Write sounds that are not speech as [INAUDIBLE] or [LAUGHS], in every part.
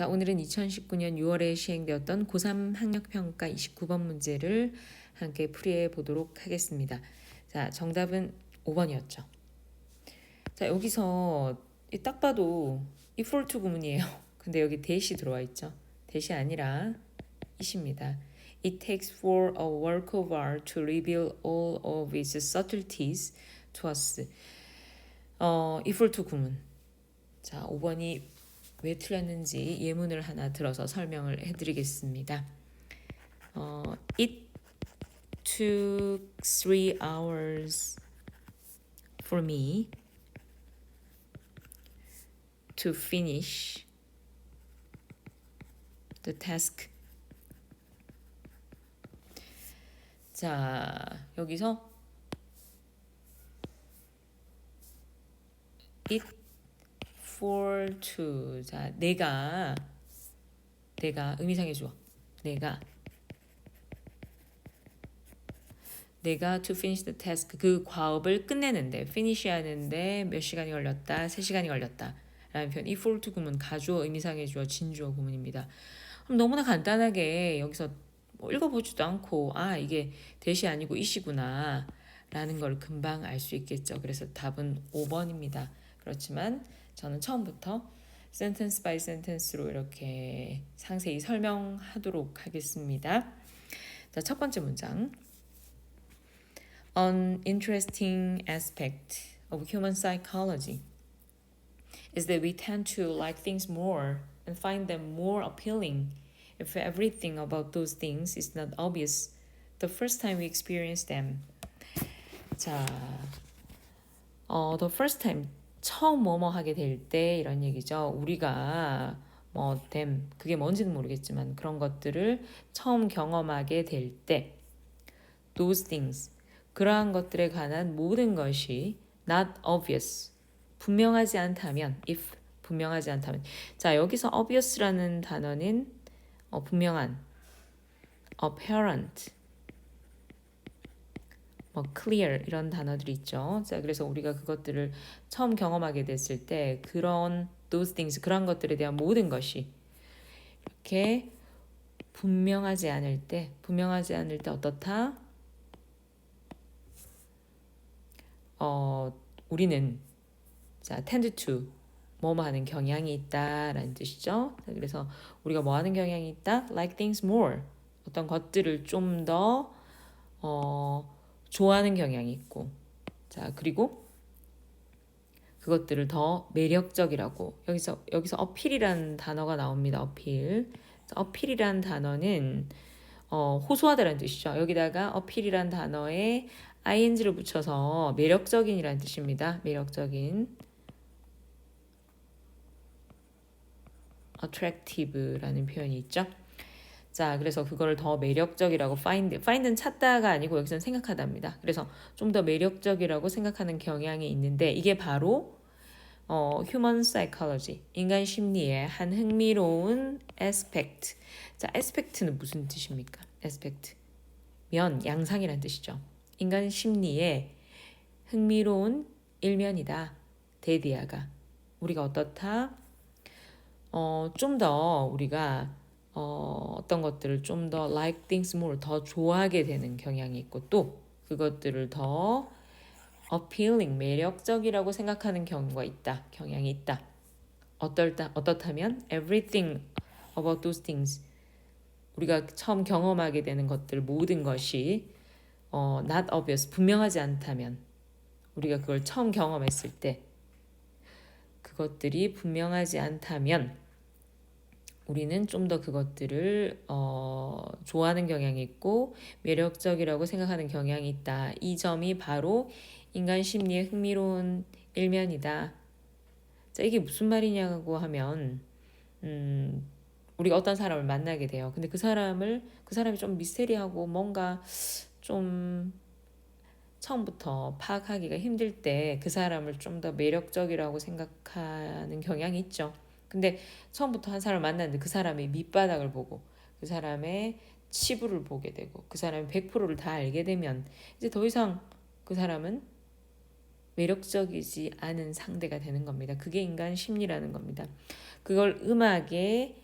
자, 오늘은 2019년 6월에 시행되었던 고3 학력평가 29번 문제를 함께 풀이해 보도록 하겠습니다. 자, 정답은 5번이었죠. 자, 여기서 이딱 봐도 이 for to 구문이에요. [LAUGHS] 근데 여기 대시 들어와 있죠. 대시 아니라 이십니다. It takes for a work of art to reveal all of its subtleties to us. 어, 이 for to 구문. 자, 5번이 왜 틀렸는지 예문을 하나 들어서 설명을 해드리겠습니다. 어, it took three hours for me to finish the task. 자, 여기서 it for to 자, 내가 내가 의미상의 주어. 내가 내가 to finish the task 그 과업을 끝내는데 finish 하는데 몇 시간이 걸렸다, 세 시간이 걸렸다. 라는 표현. 이 for to 구문 가주어 의미상의 주어 진주어 구문입니다. 그럼 너무나 간단하게 여기서 뭐 읽어보지도 않고 아 이게 대시 아니고 이시구나 라는 걸 금방 알 수 있겠죠. 그래서 답은 5번입니다. 그렇지만 저는 처음부터 센텐스 바이 센텐스로 이렇게 상세히 설명하도록 하겠습니다. 자, 첫 번째 문장. An interesting aspect of human psychology is that we tend to like things more and find them more appealing if everything about those things is not obvious the first time we experience them. 자, 어, the first time 처음 뭐뭐 하게 될 때 이런 얘기죠. 우리가 뭐 them 그게 뭔지는 모르겠지만 그런 것들을 처음 경험하게 될 때 those things 그러한 것들에 관한 모든 것이 not obvious 분명하지 않다면 if 분명하지 않다면 자 여기서 obvious라는 단어는 어, 분명한 apparent 뭐 clear 이런 단어들이 있죠. 자 그래서 우리가 그것들을 처음 경험하게 됐을 때 그런 those things 그런 것들에 대한 모든 것이 이렇게 분명하지 않을 때 분명하지 않을 때 어떻다? 어 우리는 자 tend to 뭐뭐 하는 경향이 있다라는 뜻이죠. 자, 그래서 우리가 뭐 하는 경향이 있다? like things more. 어떤 것들을 좀더 어, 좋아하는 경향이 있고. 자, 그리고 그것들을 더 매력적이라고. 여기서 여기서 어필이라는 단어가 나옵니다. 어필. 자, 어필이라는 단어는 어, 호소하다라는 뜻이죠. 여기다가 어필이라는 단어에 ing를 붙여서 매력적인이라는 뜻입니다. 매력적인. attractive라는 표현이 있죠. 자, 그래서 그걸 더 매력적이라고 find, find는 찾다가 아니고 여기서는 생각하다입니다. 그래서 좀 더 매력적이라고 생각하는 경향이 있는데 이게 바로 어, human psychology, 인간 심리의 한 흥미로운 aspect. 자, aspect는 무슨 뜻입니까? aspect. 면, 양상이란 뜻이죠. 인간 심리의 흥미로운 일면이다. 데디아가. 우리가 어떻다? 어, 좀 더 우리가 어, 어떤 것들을 좀 더 like things more 더 좋아하게 되는 경향이 있고 또 그것들을 더 appealing 매력적이라고 생각하는 경우가 있다. 경향이 있다. 어떨다 어떻다면 everything about those things 우리가 처음 경험하게 되는 것들 모든 것이 어, not obvious 분명하지 않다면 우리가 그걸 처음 경험했을 때 그것들이 분명하지 않다면 우리는 좀 더 그것들을 어, 좋아하는 경향이 있고 매력적이라고 생각하는 경향이 있다. 이 점이 바로 인간 심리의 흥미로운 일면이다. 자, 이게 무슨 말이냐고 하면 음, 우리가 어떤 사람을 만나게 돼요. 근데 그 사람을 그 사람이 좀 미스테리하고 뭔가 좀 처음부터 파악하기가 힘들 때 그 사람을 좀 더 매력적이라고 생각하는 경향이 있죠. 근데 처음부터 한 사람을 만났는데 그 사람의 밑바닥을 보고 그 사람의 치부를 보게 되고 그 사람의 100%를 다 알게 되면 이제 더 이상 그 사람은 매력적이지 않은 상대가 되는 겁니다. 그게 인간 심리라는 겁니다. 그걸 음악에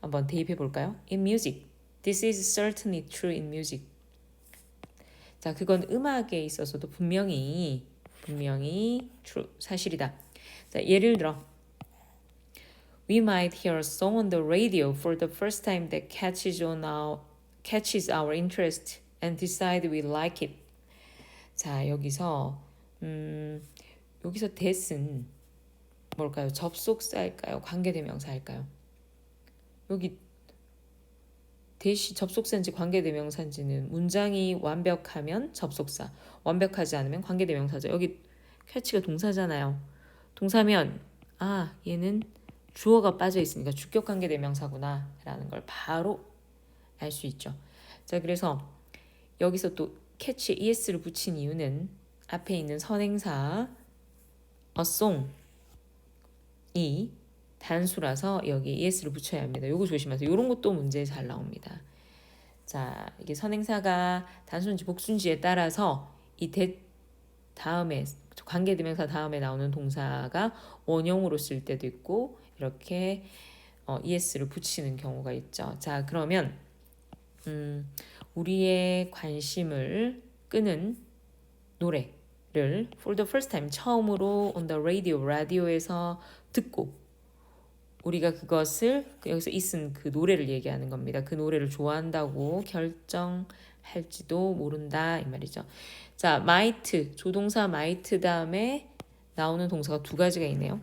한번 대입해 볼까요? In music. This is certainly true in music. 자, 그건 음악에 있어서도 분명히 분명히 true 사실이다. 자, 예를 들어 We might hear a song on the radio for the first time that catches on our catches our interest and decide we like it. 자, 여기서 음, 여기서 that은 뭘까요? 접속사일까요? 관계대명사일까요? 여기 대시 접속사인지 관계대명사인지는 문장이 완벽하면 접속사, 완벽하지 않으면 관계대명사죠. 여기 캐치가 동사잖아요. 동사면 아 얘는 주어가 빠져 있으니까 주격 관계 대명사구나라는 걸 바로 알 수 있죠. 자 그래서 여기서 또 캐치 es를 붙인 이유는 앞에 있는 선행사 song이 단수라서 여기 es를 붙여야 합니다. 요거 조심하세요. 요런 것도 문제에 잘 나옵니다. 자, 이게 선행사가 단수인지 복수인지에 따라서 이 대 다음에 관계대명사 다음에 나오는 동사가 원형으로 쓸 때도 있고 이렇게 어, es를 붙이는 경우가 있죠. 자, 그러면 음, 우리의 관심을 끄는 노래를 for the first time 처음으로 on the radio 라디오에서 듣고 우리가 그것을 여기서 있은 그 노래를 얘기하는 겁니다. 그 노래를 좋아한다고 결정할지도 모른다 이 말이죠. 자, might 조동사 might 다음에 나오는 동사가 두 가지가 있네요.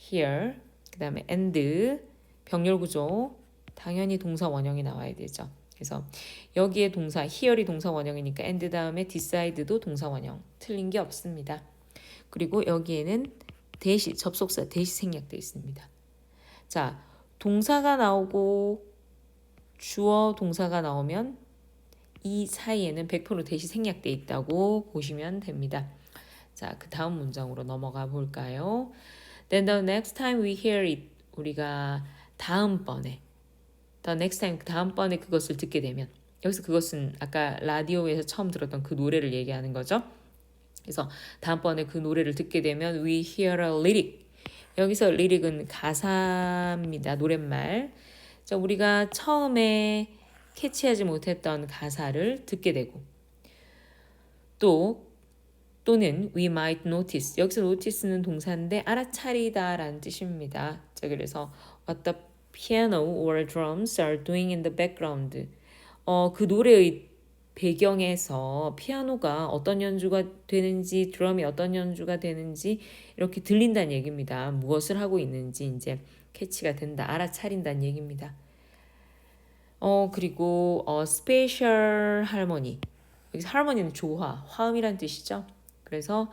here 그 다음에 and 병렬 구조 당연히 동사 원형이 나와야 되죠. 그래서 여기에 동사 here이 동사 원형이니까 and 다음에 decide도 동사 원형 틀린 게 없습니다. 그리고 여기에는 대시 접속사 대시 생략되어 있습니다. 자, 동사가 나오고 주어 동사가 나오면 이 사이에는 100% 대시 생략돼 있다고 보시면 됩니다. 자, 그 다음 문장으로 넘어가 볼까요? Then the next time we hear it, 우리가 다음번에 the next time 그 다음번에 그것을 듣게 되면 여기서 그것은 아까 라디오에서 처음 들었던 그 노래를 얘기하는 거죠. 그래서 다음번에 그 노래를 듣게 되면 we hear a lyric 여기서 리릭은 가사입니다. 노랫말. 자, 우리가 처음에 캐치하지 못했던 가사를 듣게 되고 또 또는 we might notice 여기서 notice는 동사인데 알아차리다 라는 뜻입니다. 자, 그래서 what the piano or drums are doing in the background. 어, 그 노래의 배경에서 피아노가 어떤 연주가 되는지 드럼이 어떤 연주가 되는지 이렇게 들린다는 얘기입니다. 무엇을 하고 있는지 이제 캐치가 된다, 알아차린다는 얘기입니다. 어 그리고 어 스페셜 할머니 여기서 할머니는 조화, 화음이란 뜻이죠. 그래서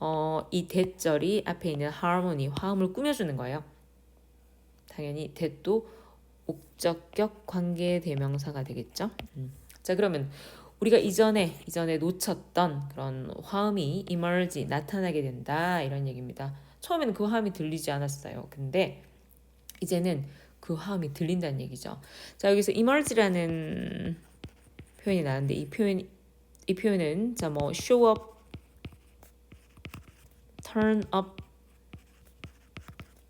어 이 대절이 앞에 있는 harmony, 화음을 꾸며주는 거예요. 당연히 대도 옥적격 관계 대명사가 되겠죠. 음. 자 그러면 우리가 이전에 이전에 놓쳤던 그런 화음이 emerge 나타나게 된다 이런 얘기입니다. 처음에는 그 화음이 들리지 않았어요. 근데 이제는 그 화음이 들린다는 얘기죠. 자 여기서 emerge라는 표현이 나는데 이 표현 이 표현은 자뭐 show up, turn up,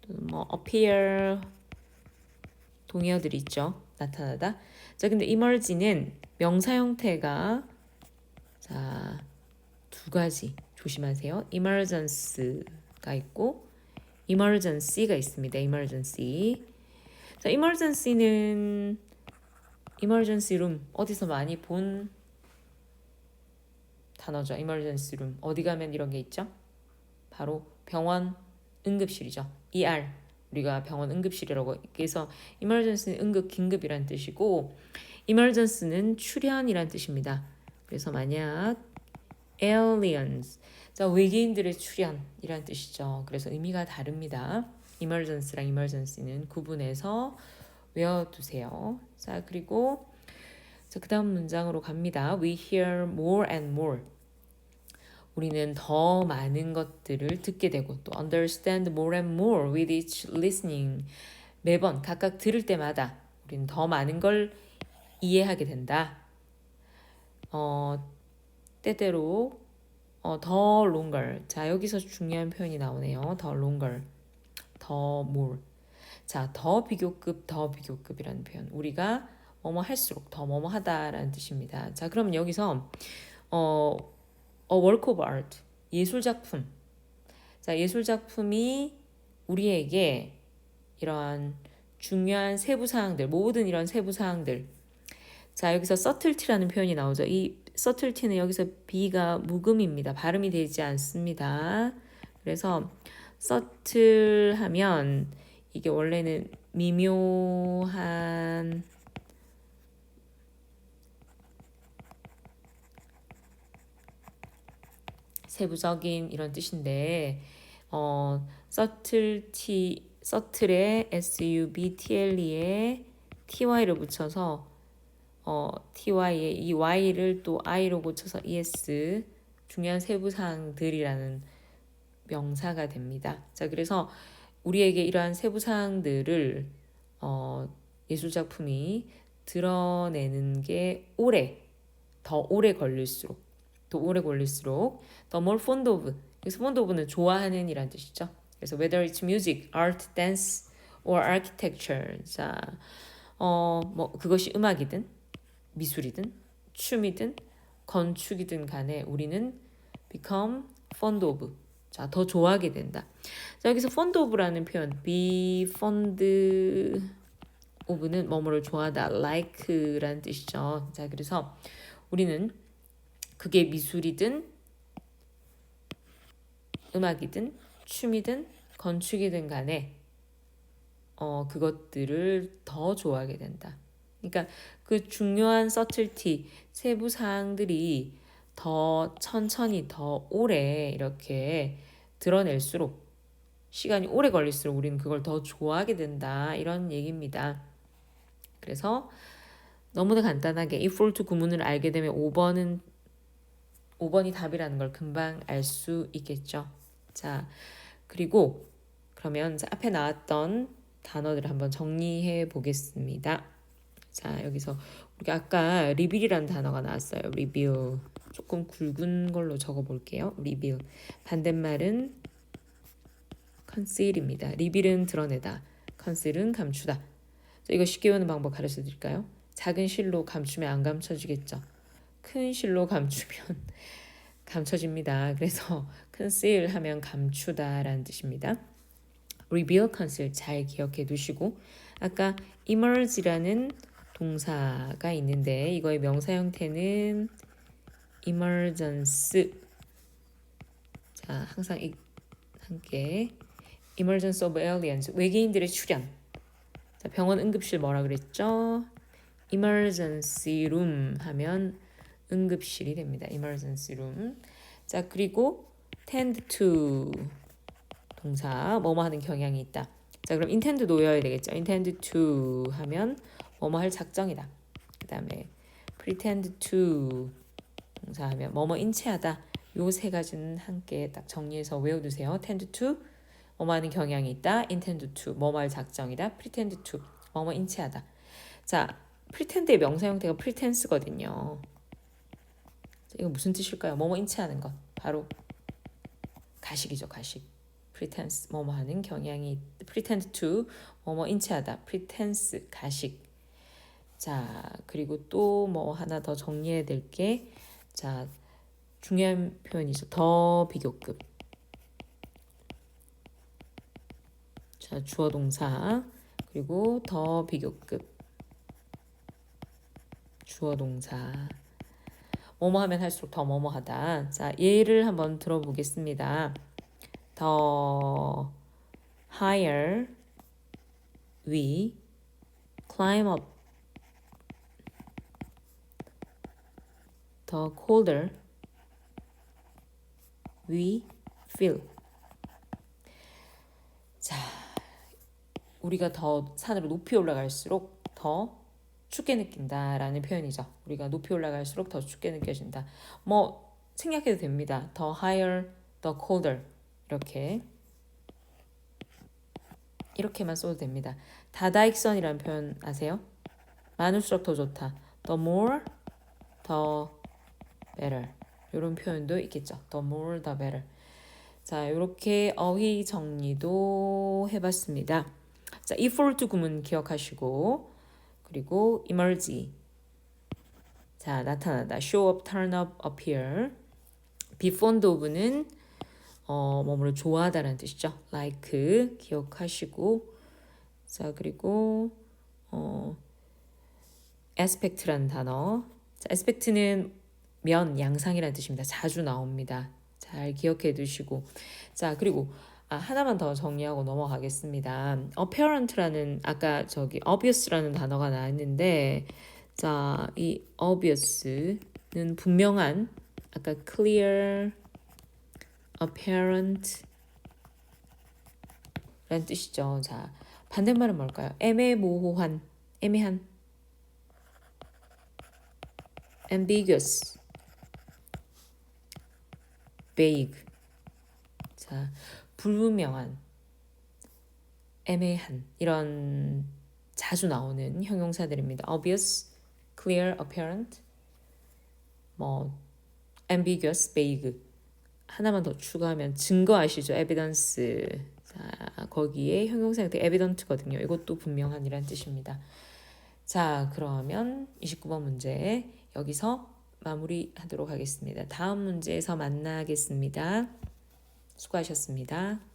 뭐 appear 동의어들이 있죠. 나타나다. 자 근데 emerge는 명사 형태가 자, 두 가지 조심하세요. emergency가 있고 emergency가 있습니다. emergency. 자, emergency는 emergency room 어디서 많이 본 단어죠. emergency room. 어디 가면 이런 게 있죠? 바로 병원 응급실이죠. ER. 우리가 병원 응급실이라고 그래서 emergency는 응급 긴급이란 뜻이고 emergency는 출현이란 뜻입니다. 그래서 만약 aliens 자 외계인들의 출현이란 뜻이죠. 그래서 의미가 다릅니다. emergency랑 emergency는 구분해서 외워두세요. 자 그리고 자 그 다음 문장으로 갑니다. We hear more and more. 우리는 더 많은 것들을 듣게 되고 또 understand more and more with each listening. 매번 각각 들을 때마다 우리는 더 많은 걸 이해하게 된다. 어, 때때로 어, 더 longer. 자, 여기서 중요한 표현이 나오네요. 더 longer. 더 more. 자, 더 비교급, 더 비교급이라는 표현. 우리가 뭐뭐 할수록 더 뭐뭐 하다라는 뜻입니다. 자, 그러면 여기서 어, a work of art, 예술 작품. 자, 예술 작품이 우리에게 이러한 중요한 세부 사항들, 모든 이런 세부 사항들. 자, 여기서 subtlety라는 표현이 나오죠. 이 subtlety는 여기서 B가 묵음입니다. 발음이 되지 않습니다. 그래서 subtle 하면 이게 원래는 미묘한 세부적인 이런 뜻인데 어 subtlety subtle에 ty를 붙여서 어 ty에 이 y를 또 i로 고쳐서 es 중요한 세부 사항들이라는 명사가 됩니다. 자, 그래서 우리에게 이러한 세부 사항들을 어 예술 작품이 드러내는 게 오래 더 오래 걸릴수록 더 오래 걸릴수록 더 more fond of 여기서 fond of는 좋아하는 이란 뜻이죠. 그래서 whether it's music, art, dance or architecture. 자, 어, 뭐 그것이 음악이든 미술이든 춤이든 건축이든 간에 우리는 become fond of. 자, 더 좋아하게 된다. 자, 여기서 fond of라는 표현 be fond of는 뭐뭐를 좋아하다 like라는 뜻이죠. 자, 그래서 우리는 그게 미술이든 음악이든 춤이든 건축이든 간에 어 그것들을 더 좋아하게 된다. 그러니까 그 중요한 서틀티 세부 사항들이 더 천천히 더 오래 이렇게 드러낼수록 시간이 오래 걸릴수록 우리는 그걸 더 좋아하게 된다 이런 얘기입니다. 그래서 너무나 간단하게 이 폴트 구문을 알게 되면 5번은 5번이 답이라는 걸 금방 알 수 있겠죠. 자, 그리고 그러면 앞에 나왔던 단어들을 한번 정리해 보겠습니다. 자, 여기서 우리가 아까 리빌이라는 단어가 나왔어요. 리빌. 조금 굵은 걸로 적어 볼게요. 리빌. 반대말은 컨실입니다. 리빌은 드러내다. 컨실은 감추다. 이거 쉽게 외우는 방법 가르쳐 드릴까요? 작은 실로 감추면 안 감춰지겠죠. 큰 실로 감추면 [LAUGHS] 감춰집니다. 그래서 [LAUGHS] conceal 하면 감추다라는 뜻입니다. reveal, conceal 잘 기억해 두시고 아까 emerge라는 동사가 있는데 이거의 명사 형태는 emergence 자 항상 이, 함께 emergence of aliens 외계인들의 출현 자, 병원 응급실 뭐라 그랬죠? emergency room 하면 응급실이 됩니다. emergency room. 자, 그리고 tend to 동사 뭐뭐 하는 경향이 있다. 자, 그럼 intend 놓여야 되겠죠. intend to 하면 뭐뭐 할 작정이다. 그다음에 pretend to 동사 하면 뭐뭐 인체하다. 요 세 가지는 함께 딱 정리해서 외워 두세요. tend to 뭐뭐 하는 경향이 있다. intend to 뭐뭐 할 작정이다. pretend to 뭐뭐 인체하다. 자, pretend의 명사 형태가 pretense거든요. 이거 무슨 뜻일까요? 뭐뭐 인체하는 것. 바로 가식이죠, 가식. pretense 뭐뭐 하는 경향이 pretend to 뭐뭐 인체하다. pretense 가식. 자, 그리고 또 뭐 하나 더 정리해야 될 게 자, 중요한 표현이죠. 더 비교급. 자, 주어 동사. 그리고 더 비교급. 주어 동사. 뭐뭐 하면 할수록 더 뭐뭐 하다. 자, 예를 한번 들어보겠습니다. 더 higher we climb up. 더 colder we feel. 자, 우리가 더 산으로 높이 올라갈수록 더 춥게 느낀다라는 표현이죠. 우리가 높이 올라갈수록 더 춥게 느껴진다. 뭐 생략해도 됩니다. 더 higher, 더 colder 이렇게 이렇게만 써도 됩니다. 다다익선이라는 표현 아세요? 많을수록 더 좋다. The more, the better. 이런 표현도 있겠죠. The more, the better. 자, 이렇게 어휘 정리도 해봤습니다. 자, if or to 구문 기억하시고 그리고 emerge. 자, 나타나다. show up, turn up, appear. be fond of는 어, 뭐뭐를 좋아하다라는 뜻이죠. like 기억하시고 자, 그리고 어 aspect라는 단어. 자, aspect는 면, 양상이라는 뜻입니다. 자주 나옵니다. 잘 기억해 두시고. 자, 그리고 아, 하나만 더 정리하고 넘어가겠습니다. apparent라는 아까 저기 obvious라는 단어가 나왔는데 자, 이 obvious는 분명한 아까 clear apparent 라는 뜻이죠. 자, 반대말은 뭘까요? 애매모호한, 애매한 ambiguous vague 자, 불분명한 애매한 이런 자주 나오는 형용사들입니다. obvious, clear, apparent, 뭐 ambiguous, vague 하나만 더 추가하면 증거 아시죠? evidence 자 거기에 형용사 형태 evident거든요. 이것도 분명한이란 뜻입니다. 자 그러면 29번 문제 여기서 마무리하도록 하겠습니다. 다음 문제에서 만나겠습니다. 수고하셨습니다.